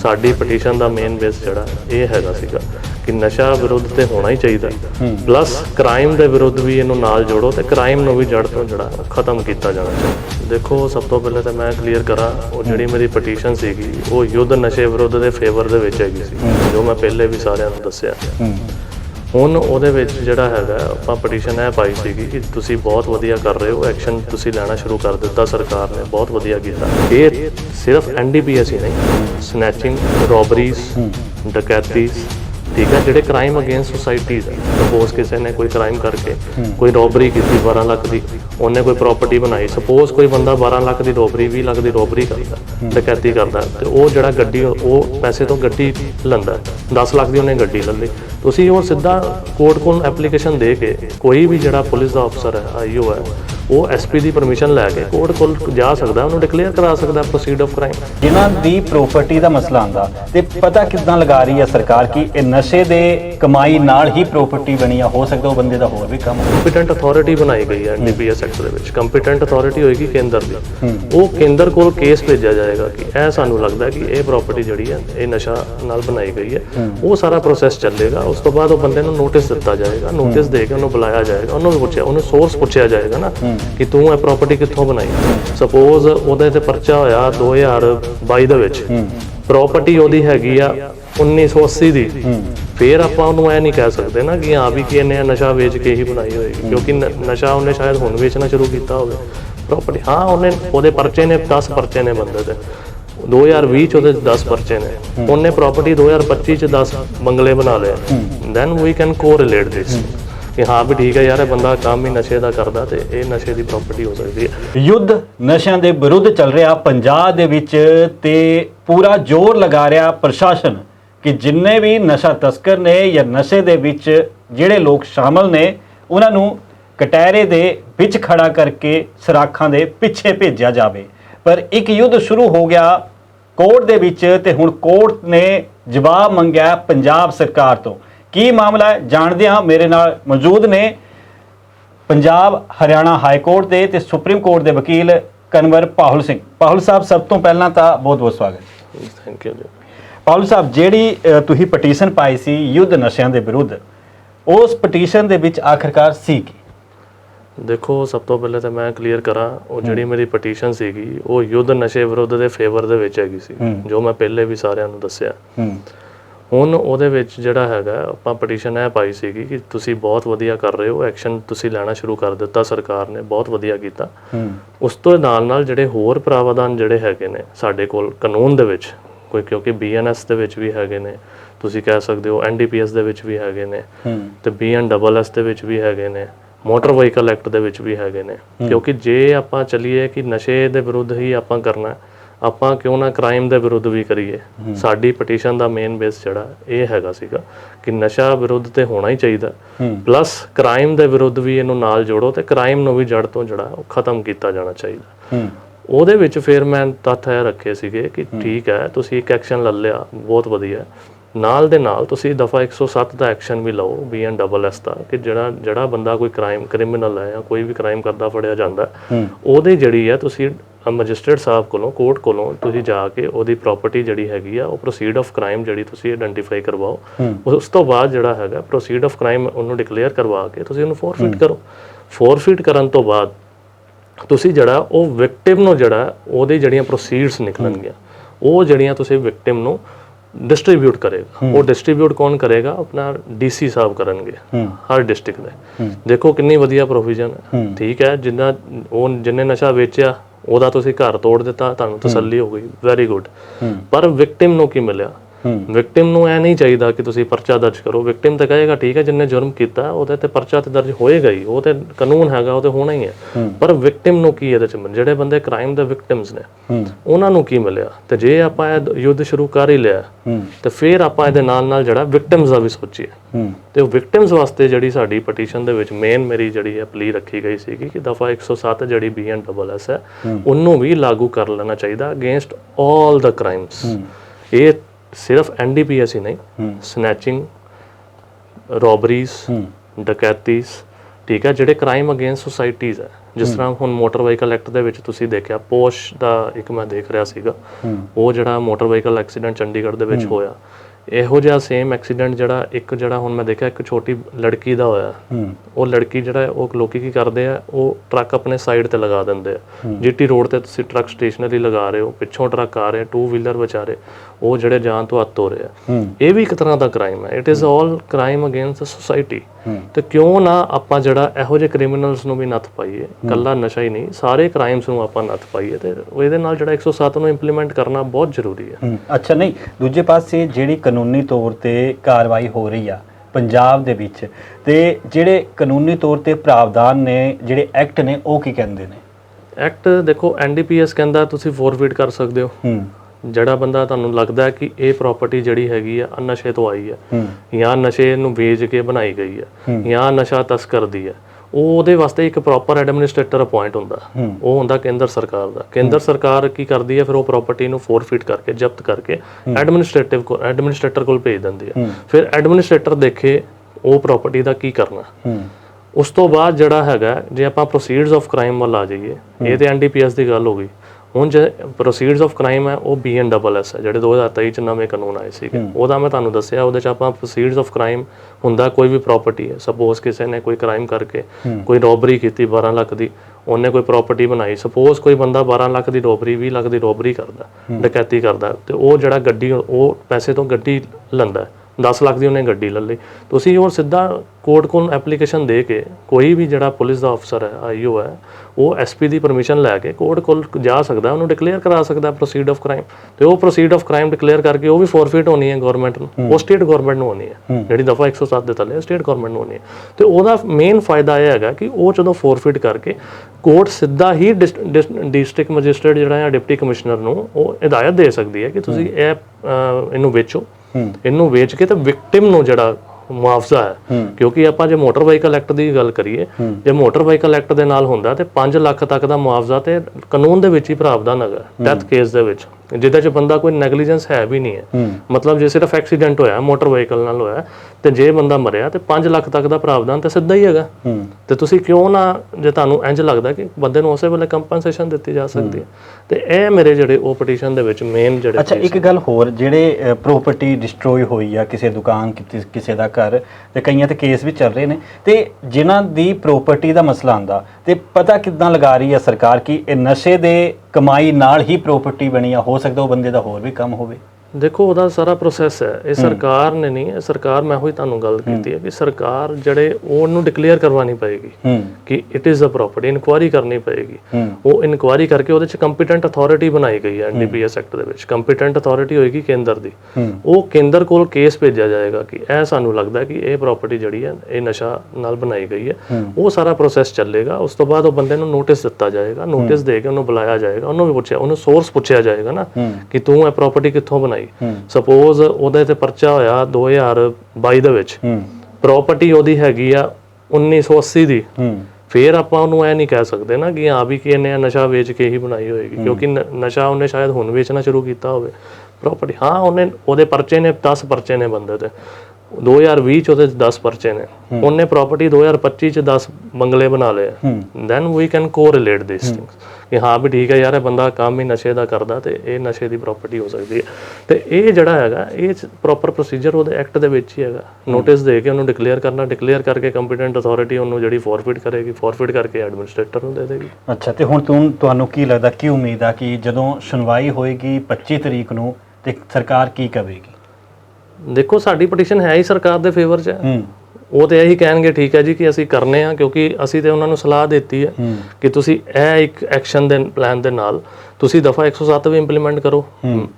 ਸਾਡੀ ਪਟੀਸ਼ਨ ਦਾ main base ਜਿਹੜਾ ਇਹ ਹੈਗਾ ਸੀਗਾ ਕਿ ਨਸ਼ਾ ਵਿਰੁੱਧ ਤੇ ਹੋਣਾ ਹੀ ਚਾਹੀਦਾ। ਪਲੱਸ ਕ੍ਰਾਈਮ ਦੇ ਵਿਰੁੱਧ ਵੀ ਇਹਨੂੰ ਨਾਲ ਜੋੜੋ ਤੇ ਕ੍ਰਾਈਮ ਨੂੰ ਵੀ ਜੜ ਤੋਂ ਜਿਹੜਾ ਖਤਮ ਕੀਤਾ ਜਾਣਾ ਚਾਹੀਦਾ। ਦੇਖੋ, ਸਭ ਤੋਂ ਪਹਿਲਾਂ ਤਾਂ ਮੈਂ ਕਲੀਅਰ ਕਰਾਂ, ਉਹ ਜਿਹੜੀ ਮੇਰੀ ਪਟੀਸ਼ਨ ਸੀਗੀ, ਉਹ ਯੁੱਧ ਨਸ਼ੇ ਵਿਰੁੱਧ ਦੇ ਫੇਵਰ ਦੇ ਵਿੱਚ ਹੈਗੀ ਸੀ। ਜੋ ਮੈਂ ਪਹਿਲੇ ਵੀ ਸਾਰਿਆਂ ਨੂੰ ਦੱਸਿਆ। ਹੁਣ ਉਹਦੇ ਵਿੱਚ ਜਿਹੜਾ ਹੈਗਾ ਆਪਾਂ ਪਟੀਸ਼ਨ ਇਹ ਪਾਈ ਸੀਗੀ ਕਿ ਤੁਸੀਂ ਬਹੁਤ ਵਧੀਆ ਕਰ ਰਹੇ ਹੋ ਐਕਸ਼ਨ ਤੁਸੀਂ ਲੈਣਾ ਸ਼ੁਰੂ ਕਰ ਦਿੱਤਾ ਸਰਕਾਰ ਨੇ ਬਹੁਤ ਵਧੀਆ ਕੀਤਾ। ਇਹ ਸਿਰਫ ਐਨਡੀਪੀਐਸ ਹੀ ਨਹੀਂ ਸਨੈਚਿੰਗ ਰੋਬਰੀਜ਼ ਡਕੈਤੀਜ਼ ਠੀਕ ਹੈ ਜਿਹੜੇ ਕ੍ਰਾਈਮ ਅਗੇਂਸਟ ਸੋਸਾਇਟੀਜ਼ ਹੈ। ਸਪੋਜ਼ ਕਿਸੇ ਨੇ ਕੋਈ ਕ੍ਰਾਈਮ ਕਰਕੇ, ਕੋਈ ਰੋਬਰੀ ਕੀਤੀ 12 ਲੱਖ ਦੀ, ਉਹਨੇ ਕੋਈ ਪ੍ਰਾਪਰਟੀ ਬਣਾਈ। ਸਪੋਜ਼ ਕੋਈ ਬੰਦਾ 12 ਲੱਖ ਦੀ ਰੋਬਰੀ 20 ਲੱਖ ਦੀ ਰੋਬਰੀ ਕਰਦਾ, ਡਕੈਤੀ ਕਰਦਾ, ਤੇ ਉਹ ਜਿਹੜਾ ਗੱਡੀ, ਉਹ ਪੈਸੇ ਤੋਂ ਗੱਡੀ ਲੈਂਦਾ 10 ਲੱਖ ਦੀ ਉਹਨੇ ਗੱਡੀ ਲੈ ਤੁਸੀਂ ਉਹ ਸਿੱਧਾ ਕੋਰਟ ਕੋਲ ਐਪਲੀਕੇਸ਼ਨ ਦੇ ਕੇ ਕੋਈ ਵੀ ਜਿਹੜਾ ਪੁਲਿਸ ਦਾ ਅਫਸਰ ਹੈ ਆਈਓ ਹੈ ਉਹ ਐਸਪੀ ਦੀ ਪਰਮਿਸ਼ਨ ਲੈ ਕੇ ਕੋਰਟ ਕੋਲ ਜਾ ਸਕਦਾ ਉਹਨੂੰ ਡਿਕਲੇਅਰ ਕਰਾ ਸਕਦਾ ਪ੍ਰੋਸੀਡ ਆਫ ਕ੍ਰਾਈਮ ਜਿਨ੍ਹਾਂ ਦੀ ਪ੍ਰਾਪਰਟੀ ਦਾ ਮਸਲਾ ਆਂਦਾ ਤੇ ਪਤਾ ਕਿਦਾਂ ਲਗਾ ਰਹੀ ਹੈ ਸਰਕਾਰ ਕਿ ਇਹ ਨਸ਼ੇ ਦੇ ਕਮਾਈ ਨਾਲ ਹੀ ਪ੍ਰਾਪਰਟੀ ਬਣੀ ਆ ਹੋ ਸਕਦਾ ਉਹ ਬੰਦੇ ਦਾ ਹੋਰ ਵੀ ਕੰਮ। ਕੰਪੀਟੈਂਟ ਅਥਾਰਟੀ ਬਣਾਈ ਗਈ ਹੈ ਡੀਪੀਐਸ ਐਕਟ ਦੇ ਵਿੱਚ। ਕੰਪੀਟੈਂਟ ਅਥਾਰਟੀ ਹੋਏਗੀ ਕੇਂਦਰ ਦੀ। ਉਹ ਕੇਂਦਰ ਕੋਲ ਕੇਸ ਭੇਜਿਆ ਜਾਏਗਾ ਕਿ ਇਹ ਸਾਨੂੰ ਲੱਗਦਾ ਕਿ ਇਹ ਪ੍ਰਾਪਰਟੀ ਜਿਹੜੀ ਹੈ ਇਹ ਨਸ਼ਾ ਨਾਲ ਬਣਾਈ ਗਈ ਹੈ। ਉਹ ਸਾਰਾ ਪ੍ਰੋਸੈਸ ਚੱਲੇਗਾ। ਉਸ ਤੋਂ ਬਾਅਦ ਉਹ ਬੰਦੇ ਨੂੰ ਨੋਟਿਸ ਦਿੱਤਾ ਜਾਏਗਾ। ਨੋਟਿਸ ਦੇ ਕੇ ਉਹਨੂੰ ਬੁਲਾਇਆ ਜਾਏਗਾ। ਉਹਨੂੰ ਪੁੱਛਿਆ ਉਹਨੂੰ ਸੋਰਸ ਪੁੱਛਿਆ ਜਾਏਗਾ ਨਾ। ਕਿ ਤੂੰ ਇਹ ਪ੍ਰਾਪਰਟੀ ਕਿੱਥੋਂ ਬਣਾਈ? ਸਪੋਜ਼ ਉਹਦੇ ਤੇ ਪਰਚਾ ਹੋਇਆ 2022 ਦੇ ਵਿੱਚ। ਪ੍ਰਾਪਰਟੀ ਉਹਦੀ ਹੈਗੀ ਆ 1980 ਦੀ। ਫੇਰ ਆਪਾਂ ਉਹਨੂੰ ਇਹ ਨਹੀਂ ਕਹਿ ਸਕਦੇ ਨਾ ਕਿ ਹਾਂ ਵੀ ਕਿ ਇਹਨੇ ਇਹ ਨਸ਼ਾ ਵੇਚ ਕੇ ਹੀ ਬਣਾਈ ਹੋਏਗੀ ਕਿਉਂਕਿ ਨਸ਼ਾ ਉਹਨੇ ਸ਼ਾਇਦ ਹੁਣ ਵੇਚਣਾ ਸ਼ੁਰੂ ਕੀਤਾ ਹੋਵੇ। ਪ੍ਰਾਪਰਟੀ ਹਾਂ ਉਹਨੇ ਉਹਦੇ ਪਰਚੇ ਨੇ 10 ਪਰਚੇ ਨੇ ਬੰਦੇ ਤੇ 2020 ਚ ਉਹਦੇ 10 ਪਰਚੇ ਨੇ। ਉਹਨੇ ਪ੍ਰਾਪਰਟੀ 2025 ਚ 10 ਬੰਗਲੇ ਬਣਾ ਲਏ। Then we can correlate this ਕਿ ਹਾਂ ਵੀ ਠੀਕ ਹੈ ਯਾਰ, ਇਹ ਬੰਦਾ ਕੰਮ ਹੀ ਨਸ਼ੇ ਦਾ ਕਰਦਾ ਤੇ ਇਹ ਨਸ਼ੇ ਦੀ ਪ੍ਰਾਪਰਟੀ ਹੋ ਸਕਦੀ ਹੈ। ਯੁੱਧ ਨਸ਼ਿਆਂ ਦੇ ਵਿਰੁੱਧ ਚੱਲ ਰਿਹਾ, ਪੰਜਾਬ ਦੇ ਵਿੱਚ ਤੇ ਪੂਰਾ ਜ਼ੋਰ ਲਗਾ ਰਿਹਾ ਪ੍ਰਸ਼ਾਸਨ ਕਿ ਜਿੰਨੇ ਵੀ ਨਸ਼ਾ ਤਸਕਰ ਨੇ ਜਾਂ ਨਸ਼ੇ ਦੇ ਵਿੱਚ ਜਿਹੜੇ ਲੋਕ ਸ਼ਾਮਲ ਨੇ, ਉਹਨਾਂ ਨੂੰ ਕਟਹਿਰੇ ਦੇ ਵਿੱਚ ਖੜਾ ਕਰਕੇ ਸਰਾਖਾਂ ਦੇ ਪਿੱਛੇ ਭੇਜਿਆ ਜਾਵੇ। ਪਰ ਇੱਕ ਯੁੱਧ ਸ਼ੁਰੂ ਹੋ ਗਿਆ ਕੋਰਟ ਦੇ ਵਿੱਚ ਤੇ ਹੁਣ ਕੋਰਟ ਨੇ ਜਵਾਬ ਮੰਗਿਆ ਪੰਜਾਬ ਸਰਕਾਰ ਤੋਂ। ਕੀ ਮਾਮਲਾ ਹੈ? ਜਾਣਦੇ ਹਾਂ ਮੇਰੇ ਨਾਲ ਮੌਜੂਦ ਨੇ ਪੰਜਾਬ ਹਰਿਆਣਾ ਹਾਈ ਕੋਰਟ ਦੇ ਤੇ ਸੁਪਰੀਮ ਕੋਰਟ ਦੇ ਵਕੀਲ ਕਨਵਰ ਪਾਹੁਲ ਸਿੰਘ। ਪਾਹੁਲ ਸਾਹਿਬ ਸਭ ਤੋਂ ਪਹਿਲਾਂ ਤਾਂ ਬਹੁਤ ਬਹੁਤ ਸਵਾਗਤ ਥੈਂਕ ਯੂ ਜੀ ਪਾਹੁਲ ਸਾਹਿਬ ਜਿਹੜੀ ਤੁਸੀਂ ਪਟੀਸ਼ਨ ਪਾਈ ਸੀ ਯੁੱਧ ਨਸ਼ਿਆਂ ਦੇ ਵਿਰੁੱਧ ਉਸ ਪਟੀਸ਼ਨ ਦੇ ਵਿੱਚ ਆਖਰਕਾਰ ਸੀ ਕੀ? ਦੇਖੋ ਸਭ ਤੋਂ ਪਹਿਲੇ ਤਾਂ ਮੈਂ ਕਲੀਅਰ ਕਰਾਂ ਉਹ ਜਿਹੜੀ ਮੇਰੀ ਪਟੀਸ਼ਨ ਸੀਗੀ ਉਹ ਯੁੱਧ ਨਸ਼ੇ ਵਿਰੁੱਧ ਦੇ ਫੇਵਰ ਦੇ ਵਿੱਚ ਹੈਗੀ ਸੀ ਜੋ ਮੈਂ ਪਹਿਲੇ ਵੀ ਸਾਰਿਆਂ ਨੂੰ ਦੱਸਿਆ। ਹੂੰ। ਹੁਣ ਉਹਦੇ ਵਿੱਚ ਜਿਹੜਾ ਹੈਗਾ ਆਪਾਂ ਪਟੀਸ਼ਨ ਇਹ ਪਾਈ ਸੀਗੀ ਕਿ ਤੁਸੀਂ ਬਹੁਤ ਵਧੀਆ ਕਰ ਰਹੇ ਹੋ ਐਕਸ਼ਨ ਤੁਸੀਂ ਲੈਣਾ ਸ਼ੁਰੂ ਕਰ ਦਿੱਤਾ ਸਰਕਾਰ ਨੇ ਬਹੁਤ ਵਧੀਆ ਕੀਤਾ। ਉਸ ਤੋਂ ਨਾਲ ਨਾਲ ਜਿਹੜੇ ਹੋਰ ਪ੍ਰਾਵਧਾਨ ਜਿਹੜੇ ਹੈਗੇ ਨੇ ਸਾਡੇ ਕੋਲ ਕਾਨੂੰਨ ਦੇ ਵਿੱਚ ਕੋਈ ਕਿਉਂਕਿ ਬੀਐਨਐਸ ਦੇ ਵਿੱਚ ਵੀ ਹੈਗੇ ਨੇ ਤੁਸੀਂ ਕਹਿ ਸਕਦੇ ਹੋ ਐਨਡੀਪੀਐਸ ਦੇ ਵਿੱਚ ਵੀ ਹੈਗੇ ਨੇ ਤੇ ਬੀਐਨਡਬਲਐਸ ਦੇ ਵਿੱਚ ਵੀ ਹੈਗੇ ਨੇ ਮੋਟਰ ਵਹੀਕਲ ਐਕਟ ਦੇ ਵਿੱਚ ਵੀ ਹੈਗੇ ਨੇ। ਕਿਉਂਕਿ ਜੇ ਆਪਾਂ ਚੱਲੀਏ ਕਿ ਨਸ਼ੇ ਦੇ ਵਿਰੁੱਧ ਹੀ ਆਪਾਂ ਕਰਨਾ ਹੈ, ਆਪਾਂ ਕਿਉਂ ਨਾ ਕ੍ਰਾਈਮ ਦੇ ਵਿਰੁੱਧ ਵੀ ਕਰੀਏ। ਸਾਡੀ ਪਟੀਸ਼ਨ ਦਾ ਮੇਨ ਬੇਸ ਜਿਹੜਾ ਇਹ ਹੈਗਾ ਸੀਗਾ ਕਿ ਨਸ਼ਾ ਵਿਰੁੱਧ ਤੇ ਹੋਣਾ ਹੀ ਚਾਹੀਦਾ। ਪਲੱਸ ਕ੍ਰਾਈਮ ਦੇ ਵਿਰੁੱਧ ਵੀ ਇਹਨੂੰ ਨਾਲ ਜੋੜੋ ਤੇ ਕ੍ਰਾਈਮ ਨੂੰ ਵੀ ਜੜ ਤੋਂ ਜਿਹੜਾ ਉਹ ਖਤਮ ਕੀਤਾ ਜਾਣਾ ਚਾਹੀਦਾ। ਉਹਦੇ ਵਿੱਚ ਫਿਰ ਮੈਂ ਤੱਥ ਇਹ ਰੱਖੇ ਸੀਗੇ ਕਿ ਠੀਕ ਹੈ ਤੁਸੀਂ ਇੱਕ ਐਕਸ਼ਨ ਲੈ ਲਿਆ ਬਹੁਤ ਵਧੀਆ। ਨਾਲ ਦੇ ਨਾਲ ਤੁਸੀਂ ਦਫਾ 107 ਦਾ ਐਕਸ਼ਨ ਵੀ ਲਓ ਬੀਐਨਡਬਲਐਸ ਦਾ ਕਿ ਜਿਹੜਾ ਜਿਹੜਾ ਬੰਦਾ ਕੋਈ ਕ੍ਰਾਈਮ ਕ੍ਰਿਮੀਨਲ ਹੈ ਜਾਂ ਕੋਈ ਵੀ ਕ੍ਰਾਈਮ ਕਰਦਾ ਫੜਿਆ ਜਾਂਦਾ ਉਹਦੇ ਜਿਹੜੀ ਹੈ ਤੁਸੀਂ ਮੈਜਿਸਟ੍ਰੇਟ ਸਾਹਿਬ ਕੋਲੋਂ ਕੋਰਟ ਕੋਲੋਂ ਤੁਸੀਂ ਜਾ ਕੇ ਉਹਦੀ ਪ੍ਰਾਪਰਟੀ ਜਿਹੜੀ ਹੈਗੀ ਆ ਉਹ ਪ੍ਰੋਸੀਡ ਆਫ ਕ੍ਰਾਈਮ ਜਿਹੜੀ ਤੁਸੀਂ ਆਇਡੈਂਟੀਫਾਈ ਕਰਵਾਓ। ਉਸ ਤੋਂ ਬਾਅਦ ਜਿਹੜਾ ਹੈਗਾ ਪ੍ਰੋਸੀਡ ਆਫ ਕ੍ਰਾਈਮ ਉਹਨੂੰ ਡਿਕਲੇਅਰ ਕਰਵਾ ਕੇ ਤੁਸੀਂ ਉਹਨੂੰ ਫੋਰਫਿਟ ਕਰੋ। ਫੋਰਫਿਟ ਕਰਨ ਤੋਂ ਬਾਅਦ ਤੁਸੀਂ ਜਿਹੜਾ ਉਹ ਵਿਕਟਿਮ ਨੂੰ ਜਿਹੜਾ ਉਹਦੀ ਜਿਹੜੀਆਂ ਪ੍ਰੋਸੀਡਸ ਨਿਕਲਣਗੀਆਂ ਉਹ ਜਿਹੜੀਆਂ ਤੁਸੀਂ ਵਿਕਟਿਮ ਨੂੰ ਡਿਸਟ੍ਰੀਬਿਊਟ ਕਰੇਗਾ। ਉਹ ਡਿਸਟ੍ਰੀਬਿਊਟ ਕੌਣ ਕਰੇਗਾ? ਆਪਣਾ ਡੀਸੀ ਸਾਹਿਬ ਕਰਨਗੇ। ਹਰ ਡਿਸਟ੍ਰਿਕਟ ਦੇ। ਦੇਖੋ ਕਿੰਨੀ ਵਧੀਆ ਪ੍ਰੋਵੀਜ਼ਨ ਹੈ। ਠੀਕ ਹੈ ਜਿੰਨਾ ਉਹ ਜਿੰਨੇ ਨਸ਼ਾ ਵੇਚਿਆ ਉਹਦਾ ਤੁਸੀਂ ਘਰ ਤੋੜ ਦਿੱਤਾ ਤੁਹਾਨੂੰ ਤਸੱਲੀ ਹੋ। ਗਈ। ਵੈਰੀ ਗੁੱਡ ਪਰ ਵਿਕਟਿਮ ਨੂੰ ਕੀ ਮਿਲਿਆ? ਵਿਕਟਿਮ ਨੂੰ ਐ ਨਹੀਂ ਚਾਹੀਦਾ ਕਿ ਤੁਸੀਂ ਪਰਚਾ ਦਰਜ ਕਰੋ। ਵਿਕਟਿਮ ਤਾਂ ਕਹੇਗਾ ਠੀਕ ਹੈ ਜਿੰਨੇ ਜੁਰਮ ਕੀਤਾ ਉਹਦੇ ਤੇ ਪਰਚਾ ਤੇ ਦਰਜ ਹੋਏਗਾ ਹੀ। ਉਹ ਤੇ ਕਾਨੂੰਨ ਹੈਗਾ ਉਹ ਤੇ ਹੋਣਾ ਹੀ ਹੈ। ਪਰ ਵਿਕਟਿਮ ਨੂੰ ਕੀ ਇਹਦੇ ਚ ਜਿਹੜੇ ਬੰਦੇ ਕ੍ਰਾਈਮ ਦੇ ਵਿਕਟਿਮਸ ਨੇ ਉਹਨਾਂ ਨੂੰ ਕੀ ਮਿਲਿਆ? ਤੇ ਜੇ ਆਪਾਂ ਇਹ ਯੁੱਧ ਸ਼ੁਰੂ ਕਰ ਹੀ ਲਿਆ ਤੇ ਫਿਰ ਆਪਾਂ ਇਹਦੇ ਨਾਲ ਨਾਲ ਜਿਹੜਾ ਵਿਕਟਿਮਸ ਦਾ ਵੀ ਸੋਚੀਏ। ਤੇ ਉਹ ਵਿਕਟਿਮਸ ਵਾਸਤੇ ਜਿਹੜੀ ਸਾਡੀ ਪਟੀਸ਼ਨ ਦੇ ਵਿੱਚ ਮੇਨ ਮੇਰੀ ਜਿਹੜੀ ਹੈ ਪਲੀ ਰੱਖੀ ਗਈ ਸੀਗੀ ਕਿ ਦਫਾ 107 ਜਿਹੜੀ ਬੀਐਨਡਬਲਐਸ ਹੈ ਉਹਨੂੰ ਵੀ ਲਾਗੂ ਕਰ ਲੈਣਾ ਚਾਹੀਦਾ ਅਗੇਂਸਟ 올 ਦਾ ਕ੍ਰਾਈਮਸ ਇਹ ਸਿਰਫ ਐਨਡੀਪੀਐਸ ਹੀ ਨਹੀਂ ਸਨੈਚਿੰਗ ਰੋਬਰੀਜ਼ ਡਕੈਤੀਜ਼ ਠੀਕ ਹੈ ਜਿਹੜੇ ਕ੍ਰਾਈਮ ਅਗੇਂਸਟ ਸੋਸਾਇਟੀਜ਼ ਹੈ ਜਿਸ ਤਰ੍ਹਾਂ ਹੁਣ ਮੋਟਰ ਵਹੀਕਲ ਐਕਟ ਦੇ ਵਿੱਚ ਤੁਸੀਂ ਦੇਖਿਆ ਪੋਸ਼ ਦਾ ਇੱਕ ਮੈਂ ਦੇਖ ਰਿਹਾ ਸੀਗਾ ਉਹ ਜਿਹੜਾ ਮੋਟਰ ਵਹੀਕਲ ਐਕਸੀਡੈਂਟ ਚੰਡੀਗੜ੍ਹ ਦੇ ਵਿੱਚ ਹੋਇਆ ਇਹੋ ਜਿਹਾ ਸੇਮ ਐਕਸੀਡੈਂਟ ਜਿਹੜਾ ਇੱਕ ਜਿਹੜਾ ਹੁਣ ਮੈਂ ਦੇਖਿਆ ਇੱਕ ਛੋਟੀ ਲੜਕੀ ਦਾ ਹੋਇਆ। ਉਹ ਲੜਕੀ ਜਿਹੜਾ ਉਹ ਲੋਕੀ ਕੀ ਕਰਦੇ ਆ ਉਹ ਟਰੱਕ ਆਪਣੇ ਸਾਈਡ ਤੇ ਲਗਾ ਦਿੰਦੇ ਆ। ਜੀਟੀ ਰੋਡ ਤੇ ਤੁਸੀਂ ਟਰੱਕ ਸਟੇਸ਼ਨਰੀ ਲਗਾ ਰਹੇ ਹੋ ਪਿੱਛੋਂ ਟਰੱਕ ਆ ਰਿਹਾ ਟੂ ਵੀਲਰ ਵਿਚਾਰੇ ਉਹ ਜਿਹੜੇ ਜਾਨ ਤੋਂ ਹੱਥ ਹੋ ਰਹੇ। ਆ ਇਹ ਵੀ ਇੱਕ ਤਰ੍ਹਾਂ ਦਾ ਕ੍ਰਾਈਮ ਹੈ। It is all crime against society ਤੇ ਕਿਉਂ ਨਾ ਆਪਾਂ ਜਿਹੜਾ ਇਹੋ ਜਿਹੇ ਕ੍ਰਿਮੀਨਲਸ ਨੂੰ ਵੀ ਨੱਥ ਪਾਈਏ ਕੱਲਾ ਨਸ਼ਾ ਹੀ ਨਹੀਂ ਸਾਰੇ ਕ੍ਰਾਈਮਸ ਨੂੰ ਆਪਾਂ ਨੱਥ ਪਾਈਏ ਤੇ ਇਹਦੇ ਨਾਲ ਜਿਹੜਾ 107 ਨੂੰ ਇੰਪਲੀਮੈਂਟ ਕਰਨਾ ਬਹੁਤ ਜ਼ਰੂਰੀ ਹੈ। ਹੂੰ ਅੱਛਾ ਨਹੀਂ ਦੂਜੇ ਪਾਸੇ ਜਿਹੜੀ ਕਾਨੂੰਨੀ ਤੌਰ ਤੇ ਕਾਰਵਾਈ ਹੋ ਰਹੀ ਆ ਪੰਜਾਬ ਦੇ ਵਿੱਚ ਤੇ ਜਿਹੜੇ ਕਾਨੂੰਨੀ ਤੌਰ ਤੇ ਪ੍ਰਾਵਧਾਨ ਨੇ ਜਿਹੜੇ ਐਕਟ ਨੇ ਉਹ ਕੀ ਕਹਿੰਦੇ ਨੇ? ਐਕਟ ਦੇਖੋ ਐਨਡੀਪੀਐਸ ਕਹਿੰਦਾ ਤੁਸੀਂ ਫੋਰਫੀਟ ਕਰ ਸਕਦੇ ਹੋ। ਹੂੰ। ਜਿਹੜਾ ਬੰਦਾ ਤੁਹਾਨੂੰ ਲੱਗਦਾ ਕਿ ਇਹ ਪ੍ਰਾਪਰਟੀ ਜਿਹੜੀ ਹੈਗੀ ਆ ਨਸ਼ੇ ਤੋਂ ਆਈ ਹੈ। ਜਾਂ ਨਸ਼ੇ ਨੂੰ ਵੇਚ ਕੇ ਬਣਾਈ ਗਈ ਹੈ। ਜਾਂ ਨਸ਼ਾ ਤਸਕਰ ਦੀ ਹੈ ਉਹ ਉਹਦੇ ਵਾਸਤੇ ਇੱਕ ਪ੍ਰੋਪਰ ਐਡਮਿਨਿਸਟ੍ਰੇਟਰ ਅਪਾਇੰਟ ਹੁੰਦਾ। ਉਹ ਹੁੰਦਾ ਕੇਂਦਰ ਸਰਕਾਰ ਦਾ। ਕੇਂਦਰ ਸਰਕਾਰ ਕੀ ਕਰਦੀ ਹੈ ਫਿਰ ਉਹ ਪ੍ਰਾਪਰਟੀ ਨੂੰ ਫੋਰਫੀਟ ਕਰਕੇ ਜ਼ਬਤ ਕਰਕੇ ਐਡਮਿਨਿਸਟ੍ਰੇਟਿਵ ਕੋ ਐਡਮਿਨਿਸਟ੍ਰੇਟਰ ਕੋਲ ਭੇਜ ਦਿੰਦੀ ਹੈ। ਫਿਰ ਐਡਮਿਨਿਸਟ੍ਰੇਟਰ ਦੇਖੇ ਉਹ ਪ੍ਰਾਪਰਟੀ ਦਾ ਕੀ ਕਰਨਾ। ਉਸ ਤੋਂ ਬਾਅਦ ਜਿਹੜਾ ਹੈਗਾ ਜੇ ਆਪਾਂ ਪ੍ਰੋਸੀਡਸ ਆਫ ਕ੍ਰਾਈਮ ਵੱਲ ਆ ਜਾਈਏ ਇਹ ਤੇ ਐਨਡੀਪੀਐਸ ਦੀ ਗੱਲ ਹੋ ਗਈ। ਹੁਣ ਜੇ ਪ੍ਰੋਸੀਡਸ ਆਫ ਕ੍ਰਾਈਮ ਹੈ ਉਹ ਬੀਐਨਡਬਲਐਸ ਹੈ ਜਿਹੜੇ 2023 ਚ ਨਵੇਂ ਕਾਨੂੰਨ ਆਏ ਸੀਗੇ। ਉਹਦਾ ਮੈਂ ਤੁਹਾਨੂੰ ਦੱਸਿਆ ਉਹਦੇ ਚ ਆਪਾਂ ਪ੍ਰੋਸੀਡਸ ਆਫ ਕ੍ਰਾਈਮ ਹੁੰਦਾ ਕੋਈ ਵੀ ਪ੍ਰਾਪਰਟੀ ਹੈ। ਸਪੋਜ਼ ਕਿਸੇ ਨੇ ਕੋਈ ਕ੍ਰਾਈਮ ਕਰਕੇ ਕੋਈ ਰੋਬਰੀ ਕੀਤੀ 12 ਲੱਖ ਦੀ ਉਹਨੇ ਕੋਈ ਪ੍ਰਾਪਰਟੀ ਬਣਾਈ। ਸਪੋਜ਼ ਕੋਈ ਬੰਦਾ 12 ਲੱਖ ਦੀ ਰੋਬਰੀ 20 ਲੱਖ ਦੀ ਰੋਬਰੀ ਕਰਦਾ ਡਕੈਤੀ ਕਰਦਾ ਤੇ ਉਹ ਜਿਹੜਾ ਗੱਡੀ ਉਹ ਪੈਸੇ ਤੋਂ ਗੱਡੀ ਲੈਂਦਾ 10 ਲੱਖ ਦੀ ਉਹਨੇ ਗੱਡੀ ਲੈ ਲਈ। ਤੁਸੀਂ ਉਹ ਸਿੱਧਾ ਕੋਰਟ ਕੋਲ ਐਪਲੀਕੇਸ਼ਨ ਦੇ ਕੇ ਕੋਈ ਵੀ ਜਿਹੜਾ ਪੁਲਿਸ ਦਾ ਅਫਸਰ ਹੈ ਆਈਓ ਹੈ ਉਹ ਐਸਪੀ ਦੀ ਪਰਮਿਸ਼ਨ ਲੈ ਕੇ ਕੋਰਟ ਕੋਲ ਜਾ ਸਕਦਾ ਉਹਨੂੰ ਡਿਕਲੇਅਰ ਕਰਾ ਸਕਦਾ ਪ੍ਰੋਸੀਡ ਆਫ ਕ੍ਰਾਈਮ ਤੇ ਉਹ ਪ੍ਰੋਸੀਡ ਆਫ ਕ੍ਰਾਈਮ ਡਿਕਲੇਅਰ ਕਰਕੇ ਉਹ ਵੀ ਫੋਰਫੀਟ ਹੋਣੀ ਹੈ ਗਵਰਨਮੈਂਟ ਨੂੰ ਉਹ ਸਟੇਟ ਗਵਰਨਮੈਂਟ ਨੂੰ ਹੋਣੀ ਹੈ। ਜਿਹੜੀ ਦਫਾ 107 ਦੇ ਥੱਲੇ ਸਟੇਟ ਗਵਰਨਮੈਂਟ ਨੂੰ ਹੋਣੀ ਹੈ। ਤੇ ਉਹਦਾ ਮੇਨ ਫਾਇਦਾ ਇਹ ਹੈਗਾ ਕਿ ਉਹ ਜਦੋਂ ਫੋਰਫੀਟ ਕਰਕੇ ਕੋਰਟ ਸਿੱਧਾ ਹੀ ਡਿਸਟ੍ਰਿਕਟ ਮੈਜਿਸਟ੍ਰੇਟ ਜਿਹੜਾ ਹੈ ਡਿਪਟੀ ਕਮਿਸ਼ਨਰ ਨੂੰ ਉਹ ਹਦਾਇਤ ਦੇ ਸਕਦੀ ਹੈ ਕਿ ਤੁਸੀਂ ਇਹ ਇਹਨੂੰ ਵੇਚੋ। ਇਹਨੂੰ ਵੇਚ ਕੇ ਤੇ ਵਿਕਟਿਮ ਨੂੰ ਜਿਹੜਾ ਮੁਆਵਜ਼ਾ ਹੈ ਕਿਉਂਕਿ ਆਪਾਂ ਜੇ ਮੋਟਰ ਵਹੀਕਲ ਐਕਟ ਦੀ ਗੱਲ ਕਰੀਏ ਜੇ ਮੋਟਰ ਵਹੀਕਲ ਐਕਟ ਦੇ ਨਾਲ ਹੁੰਦਾ ਤੇ 5 ਲੱਖ ਤੱਕ ਦਾ ਮੁਆਵਜ਼ਾ ਤੇ ਕਾਨੂੰਨ ਦੇ ਵਿੱਚ ਹੀ ਪ੍ਰਾਵਧਾਨ ਹੈਗਾ ਡੈਥ ਕੇਸ ਦੇ ਵਿੱਚ। ਜਿਹਦੇ ਚ ਬੰਦਾ ਕੋਈ ਨੈਗਲੀਜੈਂਸ ਹੈ ਵੀ ਨਹੀਂ ਹੈ। ਮਤਲਬ ਜੇ ਸਿਰਫ ਐਕਸੀਡੈਂਟ ਹੋਇਆ ਮੋਟਰ ਵਹੀਕਲ ਨਾਲ ਹੋਇਆ ਤੇ ਜੇ ਬੰਦਾ ਮਰਿਆ ਤੇ 5 ਲੱਖ ਤੱਕ ਦਾ ਪ੍ਰਾਵਧਾਨ ਤੇ ਸਿੱਧਾ ਹੀ ਹੈਗਾ। ਤੇ ਤੁਸੀਂ ਕਿਉਂ ਨਾ ਜੇ ਤੁਹਾਨੂੰ ਇੰਜ ਲੱਗਦਾ ਕਿ ਬੰਦੇ ਨੂੰ ਉਸੇ ਵੇਲੇ ਕੰਪਨਸੇਸ਼ਨ ਦਿੱਤੀ ਜਾ ਸਕਦੀ ਹੈ। ਤੇ ਇਹ ਮੇਰੇ ਜਿਹੜੇ ਉਹ ਪਟੀਸ਼ਨ ਦੇ ਵਿੱਚ ਮੇਨ ਜਿਹੜੇ ਅੱਛਾ ਇੱਕ ਗੱਲ ਹੋਰ ਜਿਹੜੇ ਪ੍ਰਾਪਰਟੀ ਡਿਸਟਰੋਏ ਹੋਈ ਆ ਕਿਸੇ ਦੁਕਾਨ ਕਿਸੇ ਦਾ ਘਰ ਤੇ ਕਈਆਂ ਤੇ ਕੇਸ ਵੀ ਚੱਲ ਰਹੇ ਨੇ ਤੇ ਜਿਨ੍ਹਾਂ ਦੀ ਪ੍ਰਾਪਰਟੀ ਦਾ ਮਸਲਾ ਆਂਦਾ ਤੇ ਪਤਾ ਕਿੱਦਾਂ ਲਗਾ ਰਹੀ ਹੈ ਸਰਕਾਰ ਕਿ ਇਹ ਨਸ਼ੇ ਦੇ ਕਮਾਈ ਨਾਲ ਹੀ ਪ੍ਰਾਪਰਟੀ ਬਣੀ ਆ, ਹੋ ਸਕਦਾ ਉਹ ਬੰਦੇ ਦਾ ਹੋਰ ਵੀ ਕੰਮ ਹੋਵੇ। ਦੇਖੋ ਉਹਦਾ ਸਾਰਾ ਪ੍ਰੋਸੈਸ ਹੈ। ਇਹ ਸਰਕਾਰ ਨੇ ਨਹੀਂ ਇਹ ਸਰਕਾਰ ਮੈਂ ਹੋਈ ਤੁਹਾਨੂੰ ਗੱਲ ਕੀਤੀ ਹੈ ਕਿ ਸਰਕਾਰ ਜਿਹੜੇ ਉਹਨੂੰ ਡਿਕਲੇਅਰ ਕਰਵਾਉਣੀ ਪਏਗੀ ਕਿ it is a property inquiry ਕਰਨੀ ਪਏਗੀ। ਉਹ ਇਨਕੁਆਇਰੀ ਕਰਕੇ ਉਹਦੇ ਚ ਕੰਪੀਟੈਂਟ ਅਥਾਰਟੀ ਬਣਾਈ ਗਈ ਹੈ ਐਨਡੀਪੀਐਸ ਐਕਟ ਦੇ ਵਿੱਚ। ਕੰਪੀਟੈਂਟ ਅਥਾਰਟੀ ਹੋਏਗੀ ਕੇਂਦਰ ਦੀ। ਉਹ ਕੇਂਦਰ ਕੋਲ ਕੇਸ ਭੇਜਿਆ ਜਾਏਗਾ ਕਿ ਇਹ ਸਾਨੂੰ ਲੱਗਦਾ ਕਿ ਇਹ ਪ੍ਰਾਪਰਟੀ ਜਿਹੜੀ ਹੈ ਇਹ ਨਸ਼ਾ ਨਾਲ ਬਣਾਈ ਗਈ ਹੈ। ਉਹ ਸਾਰਾ ਪ੍ਰੋਸੈਸ ਚੱਲੇਗਾ। ਉਸ ਤੋਂ ਬਾਅਦ ਉਹ ਬੰਦੇ ਨੂੰ ਨੋਟਿਸ ਦਿੱਤਾ ਜਾਏਗਾ। ਨੋਟਿਸ ਦੇ ਕੇ ਉਹਨੂੰ ਬੁਲਾਇਆ ਜਾਏਗਾ। ਉਹਨੂੰ ਵੀ ਪੁੱਛਿਆ ਉਹਨੂੰ ਸੋਰਸ ਪੁੱਛਿਆ ਜਾਏਗਾ ਨਾ ਕਿ ਤੂੰ ਇਹ ਪ੍ਰਾਪਰਟੀ ਕਿੱਥੋਂ ਬਣਾਈ ਹੂੰ। ਸਪੋਜ਼ ਉਹਦੇ ਤੇ ਪਰਚਾ ਹੋਇਆ 2022 ਦੇ ਵਿੱਚ। ਪ੍ਰਾਪਰਟੀ ਉਹਦੀ ਹੈਗੀ ਆ 1980 ਦੀ। ਫੇਰ ਆਪਾਂ ਉਹਨੂੰ ਇਹ ਨਹੀਂ ਕਹਿ ਸਕਦੇ ਨਾ ਕਿ ਹਾਂ ਵੀ ਕਿ ਇਹਨੇ ਇਹ ਨਸ਼ਾ ਵੇਚ ਕੇ ਹੀ ਬਣਾਈ ਹੋਏਗੀ ਕਿਉਂਕਿ ਨਸ਼ਾ ਉਹਨੇ ਸ਼ਾਇਦ ਹੁਣ ਵੇਚਣਾ ਸ਼ੁਰੂ ਕੀਤਾ ਹੋਵੇ। ਪ੍ਰਾਪਰਟੀ ਹਾਂ ਉਹਨੇ ਉਹਦੇ ਪਰਚੇ ਨੇ 10 ਪਰਚੇ ਨੇ ਬੰਦੇ ਤੇ। 2020 ਚ ਉਹਦੇ 10 ਪਰਚੇ ਨੇ। ਉਹਨੇ ਪ੍ਰਾਪਰਟੀ 2025 ਚ 10 ਬੰਗਲੇ ਬਣਾ ਲਏ then we can correlate this things ਕਿ ਹਾਂ ਵੀ ਠੀਕ ਹੈ ਯਾਰ ਇਹ ਬੰਦਾ ਕੰਮ ਹੀ ਨਸ਼ੇ ਦਾ ਕਰਦਾ ਤੇ ਇਹ ਨਸ਼ੇ ਦੀ ਪ੍ਰਾਪਰਟੀ ਹੋ ਸਕਦੀ ਹੈ। ਤੇ ਇਹ ਜਿਹੜਾ ਹੈਗਾ ਇਹ ਪ੍ਰੋਪਰ ਪ੍ਰੋਸੀਜਰ ਉਹਦੇ ਐਕਟ ਦੇ ਵਿੱਚ ਹੀ ਹੈਗਾ। ਨੋਟਿਸ ਦੇ ਕੇ ਉਹਨੂੰ ਡਿਕਲੇਅਰ ਕਰਨਾ ਡਿਕਲੇਅਰ ਕਰਕੇ ਕੰਪੀਟੈਂਟ ਅਥਾਰਟੀ ਉਹਨੂੰ ਜਿਹੜੀ ਫੋਰਫਿਟ ਕਰੇਗੀ ਫੋਰਫਿਟ ਕਰਕੇ ਐਡਮਿਨਿਸਟ੍ਰੇਟਰ ਨੂੰ ਦੇ ਦੇਗੀ। ਅੱਛਾ ਤੇ ਹੁਣ ਤੁਮ ਤੁਹਾਨੂੰ ਕੀ ਲੱਗਦਾ ਕੀ ਉਮੀਦ ਆ ਕਿ ਜਦੋਂ ਸੁਣਵਾਈ ਹੋਏਗੀ 25 ਤਰੀਕ ਨੂੰ ਤੇ ਸਰਕਾਰ ਕੀ ਕਵੇਗੀ? ਦੇਖੋ ਸਾਡੀ ਪਟੀਸ਼ਨ ਹੈ ਹੀ ਸਰਕਾਰ ਦੇ ਫੇਵਰ 'ਚ। ਹੈ। ਉਹ ਤੇ ਇਹੀ ਕਹਿਣਗੇ ਠੀਕ ਹੈ ਜੀ ਕਿ ਅਸੀਂ ਕਰਨੇ ਆ ਕਿਉਂਕਿ ਅਸੀਂ ਤੇ ਉਹਨਾਂ ਨੂੰ ਸਲਾਹ ਦਿੱਤੀ ਹੈ ਕਿ ਤੁਸੀਂ ਇਹ ਇੱਕ ਐਕਸ਼ਨ ਦੇ ਪਲਾਨ ਦੇ ਨਾਲ ਤੁਸੀਂ ਦਫਾ 107 ਵੀ ਇੰਪਲੀਮੈਂਟ ਕਰੋ।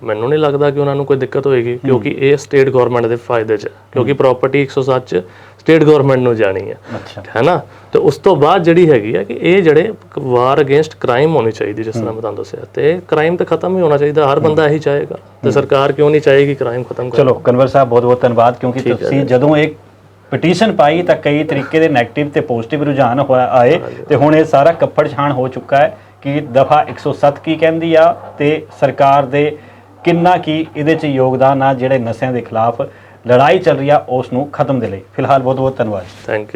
ਮੈਨੂੰ ਨਹੀਂ ਲੱਗਦਾ ਕਿ ਉਹਨਾਂ ਨੂੰ ਕੋਈ ਦਿੱਕਤ ਹੋਏਗੀ ਕਿਉਂਕਿ ਇਹ ਸਟੇਟ ਗਵਰਨਮੈਂਟ ਦੇ ਫਾਇਦੇ 'ਚ ਕਿਉਂਕਿ ਪ੍ਰਾਪਰਟੀ 107 ਚ ਸਟੇਟ ਗਵਰਨਮੈਂਟ ਨੂੰ ਜਾਣੀ ਹੈ। ਅੱਛਾ। ਹੈ ਨਾ? ਤੇ ਉਸ ਤੋਂ ਬਾਅਦ ਜਿਹੜੀ ਹੈਗੀ ਹੈ ਕਿ ਇਹ ਜਿਹੜੇ ਵਾਰ ਅਗੇਂਸਟ ਕ੍ਰਾਈਮ ਹੋਣੀ ਚਾਹੀਦੀ ਜਿਸ ਤਰ੍ਹਾਂ ਮੈਂ ਤੁਹਾਨੂੰ ਦੱਸਿਆ ਤੇ ਕ੍ਰਾਈਮ ਤਾਂ ਖਤਮ ਹੀ ਹੋਣਾ ਚਾਹੀਦਾ ਹਰ ਬੰਦਾ ਇਹੀ ਚਾਹੇਗਾ। ਤੇ ਸਰਕਾਰ ਕਿਉਂ ਨਹੀਂ ਚਾਹੇਗੀ ਕ੍ਰਾਈਮ ਖਤਮ ਕਰ ਚਲੋ ਕਨਵਰ ਸਾਹਿਬ ਬਹੁਤ ਬਹੁਤ ਧੰਨਵਾਦ ਕਿਉਂਕਿ ਤੁਸੀਂ ਜਦੋਂ ਇੱਕ ਪਟੀਸ਼ਨ ਪਾਈ ਤਾਂ ਕਈ ਤਰੀਕੇ ਦੇ 네ਗੇਟਿਵ ਤੇ ਪੋਜ਼ਿਟਿਵ ਰੁਝਾਨ ਹੋਇਆ ਆਏ ਤੇ ਹੁਣ ਇਹ ਸਾਰਾ ਕੱਪੜ ਛਾਣ ਹੋ ਚੁੱਕਾ ਹੈ ਕਿ ਦਫਾ 107 ਕੀ ਕਹਿੰਦੀ ਆ ਤੇ ਸਰਕਾਰ ਦੇ ਕਿੰਨਾ ਕੀ ਇਹਦੇ 'ਚ ਯੋਗਦਾਨ ਆ ਜਿਹੜੇ ਨਸ਼ਿਆਂ ਦੇ ਖਿਲਾਫ ਲੜਾਈ ਚੱਲ ਰਹੀ ਆ ਉਸ ਨੂੰ ਖਤਮ ਦੇ ਲਈ। ਫਿਲਹਾਲ ਬਹੁਤ ਬਹੁਤ ਧੰਨਵਾਦ ਥੈਂਕ ਯੂ